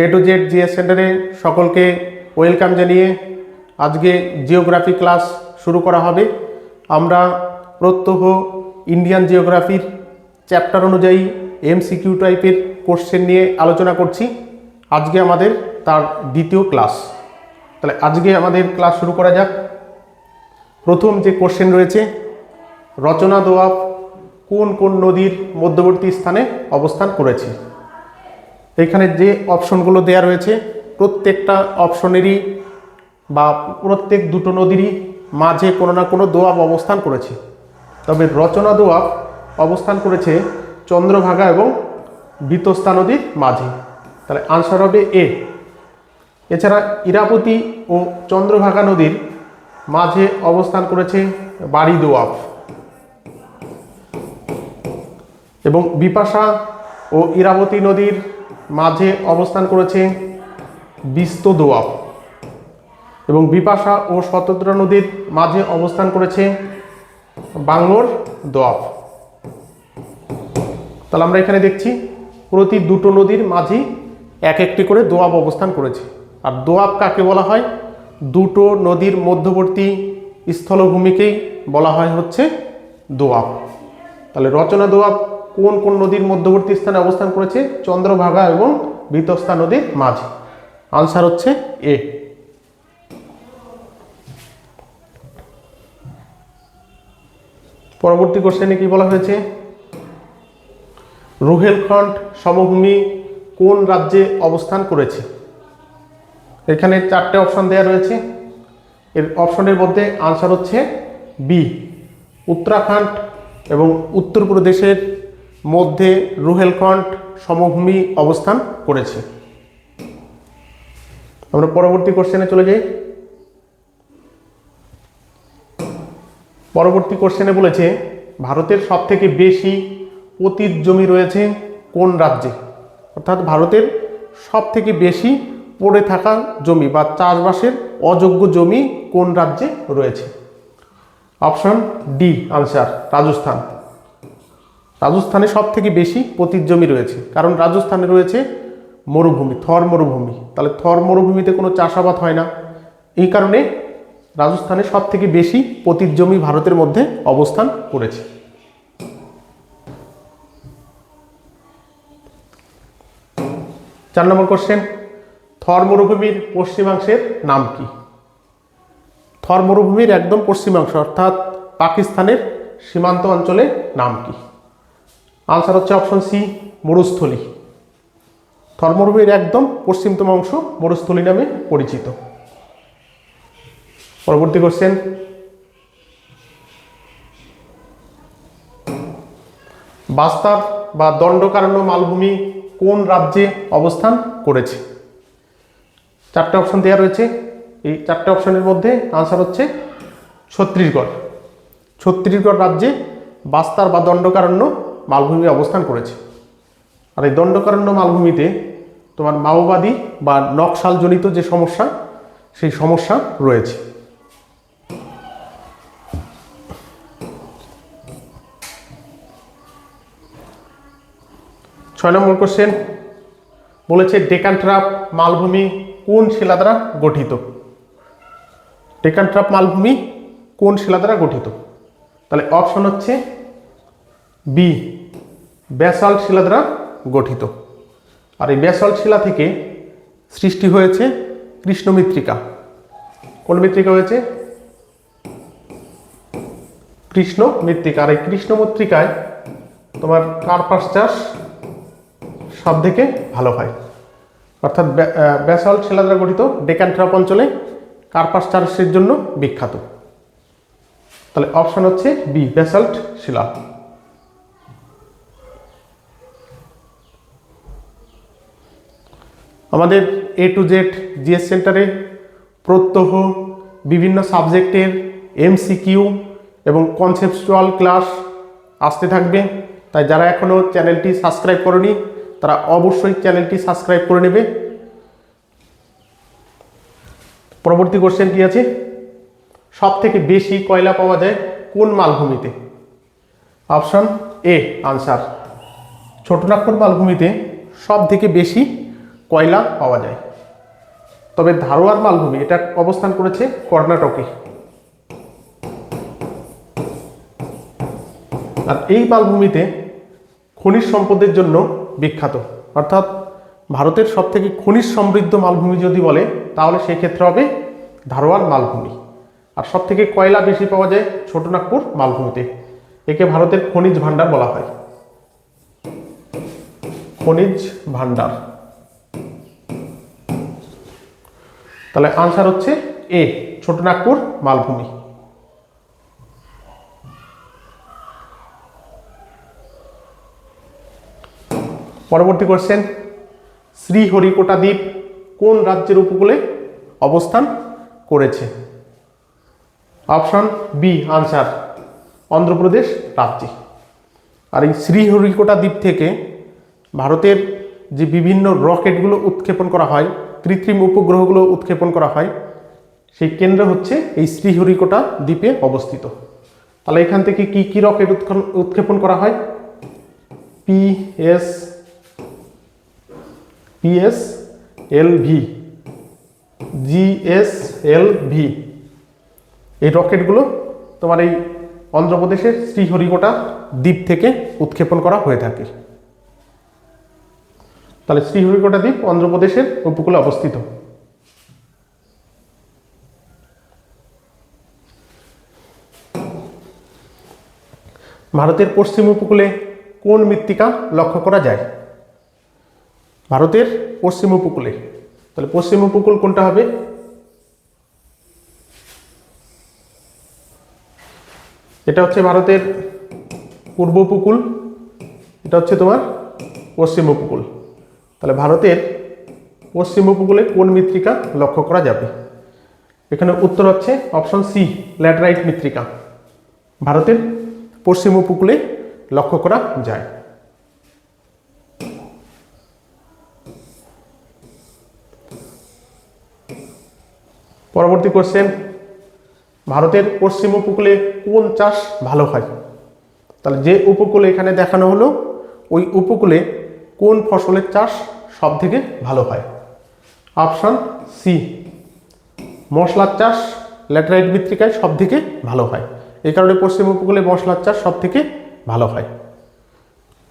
A to Z GS সেন্টারে সকলকে welcome জানিয়ে আজকে জিওগ্রাফি ক্লাস শুরু করা হবে। আমরা প্রত্যহ ইন্ডিয়ান জিওগ্রাফির চ্যাপ্টার অনুযায়ী এমসিকিউ টাইপের কোশ্চেন নিয়ে আলোচনা করছি। আজকে আমাদের তার দ্বিতীয় ক্লাস। তাহলে আজকে আমাদের ক্লাস শুরু করা যাক। প্রথম যে কোশ্চেন রয়েছে, রচনা দোয়াব কোন কোন নদীর মধ্যবর্তী স্থানে অবস্থান করেছে? এখানে যে অপশনগুলো দেয়া রয়েছে, প্রত্যেকটা অপশনেরই বা প্রত্যেক দুটো নদীরই মাঝে কোনো না কোনো দোয়াব অবস্থান করেছে। তবে রচনা দোয়াব অবস্থান করেছে চন্দ্রভাগা এবং বিতস্তা নদীর মাঝে। তাহলে আনসার হবে এ এছাড়া ইরাবতী ও চন্দ্রভাগা নদীর মাঝে অবস্থান করেছে বাড়ি দোয়াব এবং বিপাশা ও ইরাবতী নদীর মাঝে অবস্থান করেছে বিস্ত দোয়াব। এবং বিপাশা ও শতদ্রা নদীর মাঝে অবস্থান করেছে বাংলোর দোয়াব। তাহলে আমরা এখানে দেখছি, প্রতি দুটো নদীর মাঝেই এক একটি করে দোয়াব অবস্থান করেছে। আর দোয়াব কাকে বলা হয়? দুটো নদীর মধ্যবর্তী স্থলভূমিকেই বলা হয় হচ্ছে দোয়াব। তাহলে রচনা দোয়াব কোন কোন নদীর মধ্যবর্তী স্থানে অবস্থান করেছে? চন্দ্রভাগা এবং বিতস্তা নদীর মাঝে। আনসার হচ্ছে এ। পরবর্তী কোশ্চেনে কি বলা হয়েছে? রুহেলখণ্ড সমভূমি কোন রাজ্যে অবস্থান করেছে? এখানে চারটে অপশন দেওয়া রয়েছে। এর অপশনের মধ্যে আনসার হচ্ছে বি। উত্তরাখণ্ড এবং উত্তরপ্রদেশের মধ্যে রুহেলখণ্ড সমভূমি অবস্থান করেছে। আমরা পরবর্তী কোশ্চেনে চলে যাই। পরবর্তী কোশ্চেনে বলেছে, ভারতের সবথেকে বেশি পতিত জমি রয়েছে কোন রাজ্যে? অর্থাৎ ভারতের সবথেকে বেশি পড়ে থাকা জমি বা চাষবাসের অযোগ্য জমি কোন রাজ্যে রয়েছে? Option D answer Rajasthan. রাজস্থানে সব থেকে বেশি পতিত জমি রয়েছে। কারণ রাজস্থানে রয়েছে মরুভূমি, থর মরুভূমি। তাহলে থর মরুভূমিতে কোনো চাষাবাদ হয় না। এই কারণে রাজস্থানে সব থেকে বেশি পতিত জমি ভারতের মধ্যে অবস্থান করেছে। চার নম্বর কোশ্চেন থর মরুভূমির পশ্চিমাংশের নাম কি? থর মরুভূমির একদম পশ্চিমাংশ, অর্থাৎ পাকিস্তানের সীমান্ত অঞ্চলে নাম কি? আনসার হচ্ছে অপশন সি মরুস্থলী। থর একদম পশ্চিমতম অংশ মরুস্থলী নামে পরিচিত। পরবর্তী কোশ্চেন বাস্তার বা দণ্ডকারণ্য মালভূমি কোন রাজ্যে অবস্থান করেছে? চারটে অপশন দেওয়া রয়েছে। এই চারটে অপশনের মধ্যে আনসার হচ্ছে ছত্তিশগড়। ছত্তিশগড় রাজ্যে বাস্তার বা দণ্ডকারণ্য মালভূমি অবস্থান করেছে। আর এই দণ্ডকারণ্য মালভূমিতে তোমার মাওবাদী বা নকশালজনিত যে সমস্যা, সেই সমস্যা রয়েছে। ছয় নম্বর কোশ্চেন বলেছে ডেকান ট্রাপ মালভূমি কোন শিলা দ্বারা গঠিত? ডেকান ট্রাপ মালভূমি কোন শিলা দ্বারা গঠিত? তাহলে অপশন হচ্ছে বি ব্যাসাল্ট শিলা দ্বারা গঠিত। আর এই ব্যাসাল্ট শিলা থেকে সৃষ্টি হয়েছে কৃষ্ণ মৃত্তিকা কোন মৃত্তিকা হয়েছে? কৃষ্ণ মৃত্তিকা আর এই কৃষ্ণ মৃত্তিকায় তোমার কার্পাস চাষ সব থেকে ভালো হয়। অর্থাৎ ব্যাসাল্ট শিলা দ্বারা গঠিত ডেকান ট্রাপ অঞ্চলে কার্পাস চাষের জন্য বিখ্যাত। তাহলে অপশন হচ্ছে বি ব্যাসাল্ট শিলা আমাদের এ টু জেড জিএস সেন্টারে প্রত্যহ বিভিন্ন সাবজেক্টের এমসিকিউ এবং কনসেপচুয়াল ক্লাস আসতে থাকবে। তাই যারা এখনও চ্যানেলটি সাবস্ক্রাইব করেনি, তারা অবশ্যই চ্যানেলটি সাবস্ক্রাইব করে নেবে। পরবর্তী কোশ্চেন কি আছে? সব থেকে বেশি কয়লা পাওয়া যায় কোন মালভূমিতে? অপশন এ আনসার ছোটনাগপুর মালভূমিতে সব থেকে বেশি কয়লা পাওয়া যায়। তবে ধারোয়ার মালভূমি, এটা অবস্থান করেছে কর্ণাটকে। আর এই মালভূমিতে খনিজ সম্পদের জন্য বিখ্যাত। অর্থাৎ ভারতের সবথেকে খনিজ সমৃদ্ধ মালভূমি যদি বলে, তাহলে সেক্ষেত্রে হবে ধারোয়ার মালভূমি। আর সবথেকে কয়লা বেশি পাওয়া যায় ছোটনাগপুর মালভূমিতে। একে ভারতের খনিজ ভাণ্ডার বলা হয়। খনিজ ভাণ্ডার। তাহলে আনসার হচ্ছে এ ছোটনাগপুর, মালভূমি। পরবর্তী কোশ্চেন শ্রীহরিকোটা দ্বীপ কোন রাজ্যের উপকূলে অবস্থান করেছে? অপশন বি আনসার অন্ধ্রপ্রদেশ রাজ্যে। আর এই শ্রীহরিকোটা দ্বীপ থেকে ভারতের যে বিভিন্ন রকেটগুলো উৎক্ষেপণ করা হয় কৃত্রিম উপগ্রহগুলো উৎক্ষেপণ করা হয়। সেই কেন্দ্র হচ্ছে এই শ্রীহরিকোটা দ্বীপে অবস্থিত। তাহলে এখান থেকে কি কি রকেট উৎক্ষেপণ- করা হয়? PS PS L V GS L V এই রকেটগুলো তোমার এই অন্ধ্রপ্রদেশের শ্রীহরিকোটা দ্বীপ থেকে উৎক্ষেপণ করা হয়ে থাকে। তাহলে শ্রীহরিকোটা দ্বীপ অন্ধ্রপ্রদেশের উপকূলে অবস্থিত। ভারতের পশ্চিম উপকূলে কোন মৃত্তিকা লক্ষ্য করা যায়? ভারতের পশ্চিম উপকূলে। তাহলে পশ্চিম উপকূল কোনটা হবে? এটা হচ্ছে ভারতের পূর্ব উপকূল, এটা হচ্ছে তোমার পশ্চিম উপকূল। তাহলে ভারতের পশ্চিম উপকূলে কোন মৃত্তিকা লক্ষ্য করা যাবে? এখানে উত্তর হচ্ছে অপশন সি ল্যাটেরাইট মৃত্তিকা। ভারতের পশ্চিম উপকূলে লক্ষ্য করা যায়। পরবর্তী কোশ্চেন ভারতের পশ্চিম উপকূলে কোন চাষ ভালো হয়? তাহলে যে উপকূলে এখানে দেখানো হলো, ওই উপকূলে কোন ফসলের চাষ সব থেকে ভালো হয়। অপশন সি মশলার চাষ ল্যাটেরাইট মৃত্তিকায় সব থেকে ভালো হয়। এই কারণে পশ্চিম উপকূলে মশলার চাষ সব থেকে ভালো হয়।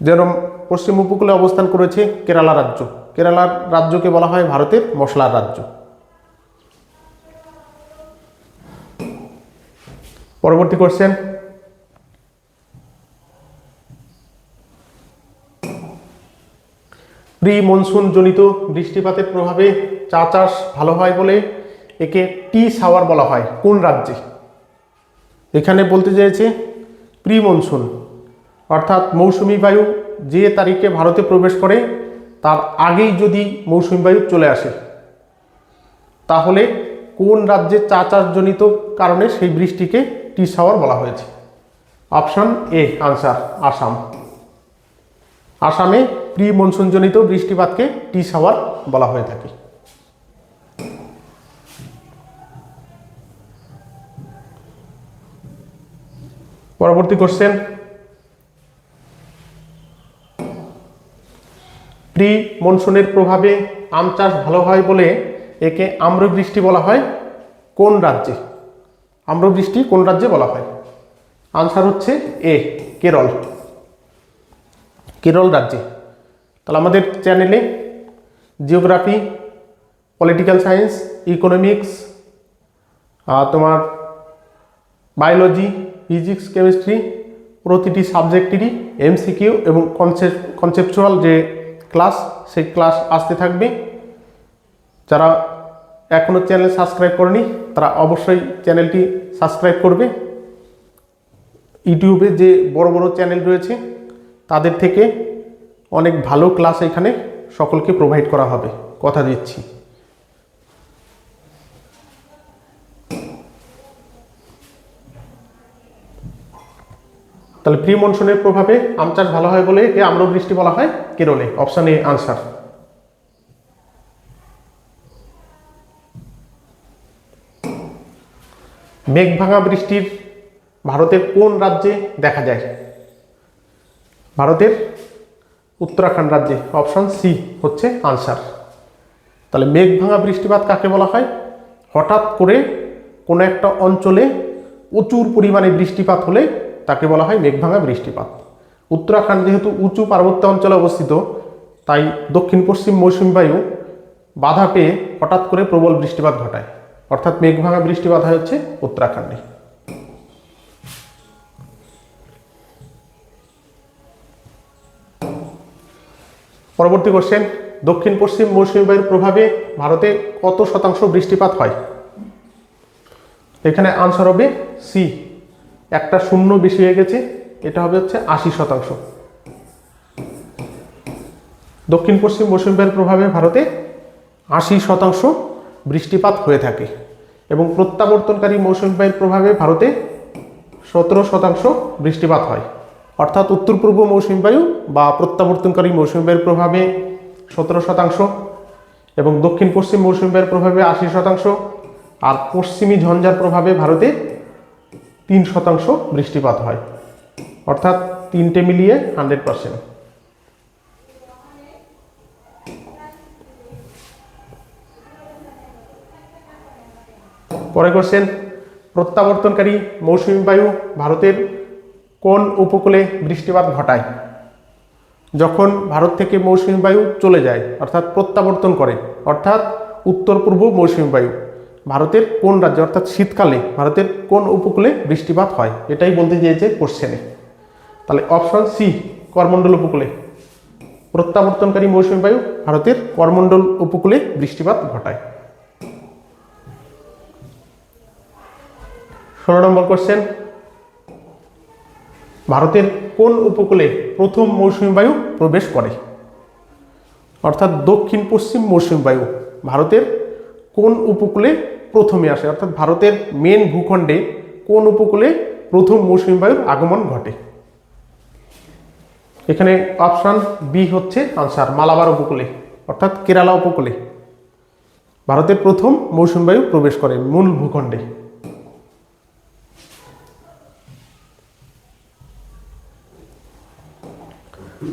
যেরকম পশ্চিম উপকূলে অবস্থান করেছে কেরালা রাজ্য। কেরালার রাজ্যকে বলা হয় ভারতের মশলার রাজ্য। পরবর্তী কোশ্চেন প্রি মনসুন জনিত বৃষ্টিপাতের প্রভাবে চা চাষ ভালো হয় বলে একে টি সাওয়ার বলা হয়, কোন রাজ্যে? এখানে বলতে চাইছে প্রি মনসুন অর্থাৎ মৌসুমি বায়ু যে তারিখে ভারতে প্রবেশ করে, তার আগেই যদি মৌসুমি বায়ু চলে আসে। তাহলে কোন রাজ্যে চা চাষজনিত কারণে সেই বৃষ্টিকে টি সাওয়ার বলা হয়েছে? Option A, answer, Assam. আসামে প্রি মনসুনজনিত বৃষ্টিপাতকে টি সাওয়ার বলা হয়ে থাকে। পরবর্তী কোশ্চেন প্রি মনসুনের প্রভাবে আম চাষ ভালো হয় বলে একে আম্রবৃষ্টি বলা হয়। কোন রাজ্যে? আম্রবৃষ্টি কোন রাজ্যে বলা হয়? আনসার হচ্ছে এ, কেরল। কেরল রাজ্যে। তাহলে আমাদের চ্যানেলে জিওগ্রাফি পলিটিক্যাল সায়েন্স ইকোনমিক্স তোমার বায়োলজি ফিজিক্স কেমিস্ট্রি প্রতিটি সাবজেক্টেরই এমসিকিউ এবং কনসেপ্ট কনসেপচুয়াল যে ক্লাস সেই ক্লাস আসতে থাকবে। যারা এখনও চ্যানেল সাবস্ক্রাইব করেনি, তারা অবশ্যই চ্যানেলটি সাবস্ক্রাইব করবে। ইউটিউবে যে বড় বড় চ্যানেল রয়েছে, তাদের থেকে অনেক ভালো ক্লাস এখানে সকলকে প্রোভাইড করা হবে। কথা দিচ্ছি। তাহলে প্রি মনসুনের প্রভাবে আম চাষ ভালো হয় বলে একে আম্রবৃষ্টি বলা হয়, কেরলে। অপশান এ আনসার মেঘ ভাঙা বৃষ্টির ভারতের কোন রাজ্যে দেখা যায়? ভারতের উত্তরাখণ্ড রাজ্যে অপশন সি হচ্ছে আনসার তাহলে মেঘ ভাঙা বৃষ্টিপাত কাকে বলা হয়? হঠাৎ করে কোনো একটা অঞ্চলে প্রচুর পরিমাণে বৃষ্টিপাত হলে তাকে বলা হয় মেঘ ভাঙা বৃষ্টিপাত। উত্তরাখণ্ড যেহেতু উঁচু পার্বত্য অঞ্চলে অবস্থিত, তাই দক্ষিণ পশ্চিম মৌসুমী বায়ু বাধা পেয়ে হঠাৎ করে প্রবল বৃষ্টিপাত ঘটায়। অর্থাৎ মেঘ ভাঙা বৃষ্টিপাত হয় হচ্ছে উত্তরাখণ্ডে। পরবর্তী কোশ্চেন দক্ষিণ, পশ্চিম, মৌসুমী বায়ুর প্রভাবে ভারতে কত শতাংশ বৃষ্টিপাত হয়? এখানে আনসার হবে সি একটা শূন্য বেশি হয়ে গেছে, এটা হবে হচ্ছে আশি শতাংশ। দক্ষিণ, পশ্চিম, মৌসুমী বায়ুর প্রভাবে ভারতে আশি শতাংশ বৃষ্টিপাত হয়ে থাকে এবং প্রত্যাবর্তনকারী মৌসুমী বায়ুর প্রভাবে ভারতে সতেরো শতাংশ বৃষ্টিপাত হয়। অর্থাৎ উত্তর পূর্ব মৌসুমী বায়ু বা প্রত্যাবর্তনকারী মৌসুমী বায়ুর প্রভাবে সতেরো শতাংশ এবং দক্ষিণ পশ্চিম মৌসুমী বায়ুর প্রভাবে আশি শতাংশ আর পশ্চিমী ঝঞ্ঝার প্রভাবে ভারতে তিন শতাংশ বৃষ্টিপাত হয়। অর্থাৎ তিনটে মিলিয়ে হান্ড্রেড পার্সেন্ট। পরে কোশ্চেন, প্রত্যাবর্তনকারী মৌসুমী বায়ু ভারতের কোন উপকূলে বৃষ্টিপাত ঘটায়? যখন ভারত থেকে মৌসুমী বায়ু চলে যায়, অর্থাৎ প্রত্যাবর্তন করে, অর্থাৎ উত্তর পূর্ব মৌসুমী বায়ু, ভারতের কোন রাজ্যে, অর্থাৎ শীতকালে ভারতের কোন উপকূলে বৃষ্টিপাত হয়? এটাই বলতে চেয়েছে কোশ্চেনে তাহলে অপশন সি করমণ্ডল উপকূলে। প্রত্যাবর্তনকারী মৌসুমী বায়ু ভারতের করমণ্ডল উপকূলে বৃষ্টিপাত ঘটায়। ষোলো নম্বর কোশ্চেন ভারতের কোন উপকূলে প্রথম মৌসুমী বায়ু প্রবেশ করে? অর্থাৎ দক্ষিণ পশ্চিম মৌসুমী বায়ু ভারতের কোন উপকূলে প্রথমে আসে? অর্থাৎ ভারতের মেন ভূখণ্ডে কোন উপকূলে প্রথম মৌসুমী বায়ুর আগমন ঘটে? এখানে অপশান বি হচ্ছে আনসার মালাবার উপকূলে, অর্থাৎ কেরালা উপকূলে। ভারতের প্রথম মৌসুমী বায়ু প্রবেশ করে মূল ভূখণ্ডে।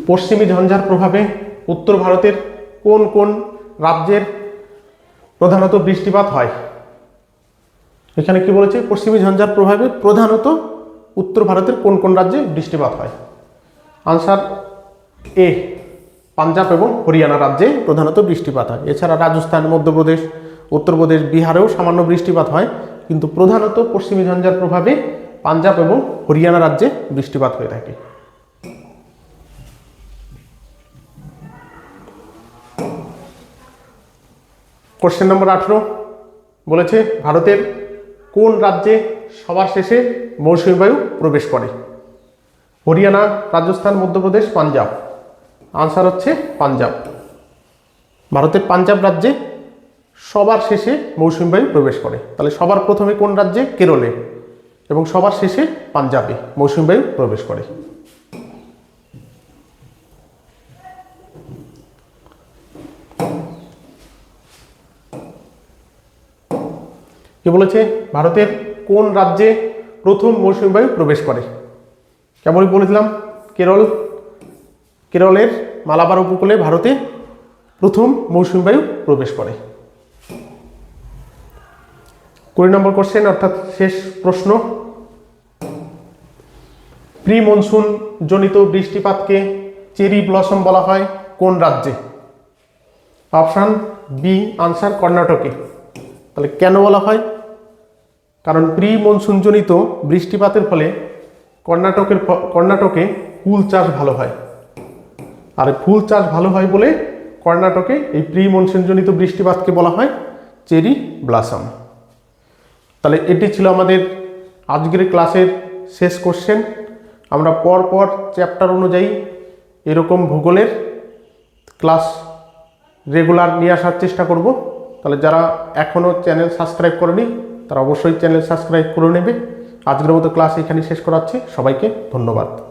পশ্চিমী ঝঞ্ঝার প্রভাবে উত্তর ভারতের কোন কোন রাজ্যের প্রধানত বৃষ্টিপাত হয়? এখানে কি বলেছে? পশ্চিমী ঝঞ্ঝার প্রভাবে প্রধানত উত্তর ভারতের কোন কোন রাজ্যে বৃষ্টিপাত হয়? আনসার এ, পাঞ্জাব এবং হরিয়ানা রাজ্যে প্রধানত বৃষ্টিপাত হয়। এছাড়া রাজস্থান, মধ্যপ্রদেশ, উত্তরপ্রদেশ, বিহারেও সামান্য বৃষ্টিপাত হয়। কিন্তু প্রধানত পশ্চিমী ঝঞ্ঝার প্রভাবে পাঞ্জাব এবং হরিয়ানা রাজ্যে বৃষ্টিপাত হয়ে থাকে। কোশ্চেন নম্বর আঠেরো বলেছে, ভারতের কোন রাজ্যে সবার শেষে মৌসুমী বায়ু প্রবেশ করে? হরিয়ানা, রাজস্থান, মধ্যপ্রদেশ, পাঞ্জাব। আনসার হচ্ছে পাঞ্জাব। ভারতের পাঞ্জাব রাজ্যে সবার শেষে মৌসুমী বায়ু প্রবেশ করে। তাহলে সবার প্রথমে কোন রাজ্যে? কেরলে। এবং সবার শেষে পাঞ্জাবে মৌসুমী বায়ু প্রবেশ করে। কে বলেছে? ভারতের কোন রাজ্যে প্রথম মৌসুমী বায়ু প্রবেশ করে? কেমনই বলেছিলাম? কেরল, কেরলের মালাবার উপকূলে ভারতে প্রথম মৌসুমী বায়ু প্রবেশ করে। কুড়ি নম্বর কোশ্চেন অর্থাৎ শেষ প্রশ্ন। প্রি মনসুন জনিত বৃষ্টিপাতকে চেরি ব্লসম বলা হয় কোন রাজ্যে? অপশান বি, আনসার কর্ণাটকে। তাহলে কেন বলা হয়? কারণ প্রি মনসুনজনিত বৃষ্টিপাতের ফলে কর্ণাটকের কর্ণাটকে ফুল চাষ ভালো হয়। আর ফুল চাষ ভালো হয় বলে কর্ণাটকে এই প্রি মনসুনজনিত বৃষ্টিপাতকে বলা হয় চেরি ব্লাসম। তাহলে এটি ছিল আমাদের আজকের ক্লাসের শেষ কোশ্চেন। আমরা পর পর চ্যাপ্টার অনুযায়ী এরকম ভূগোলের ক্লাস রেগুলার নিয়ে আসার চেষ্টা করব। তাহলে যারা এখনও চ্যানেল সাবস্ক্রাইব করেনি তারা অবশ্যই চ্যানেল সাবস্ক্রাইব করে নেবে। আজকের মতো ক্লাস এখানে শেষ করাচ্ছি। সবাইকে ধন্যবাদ।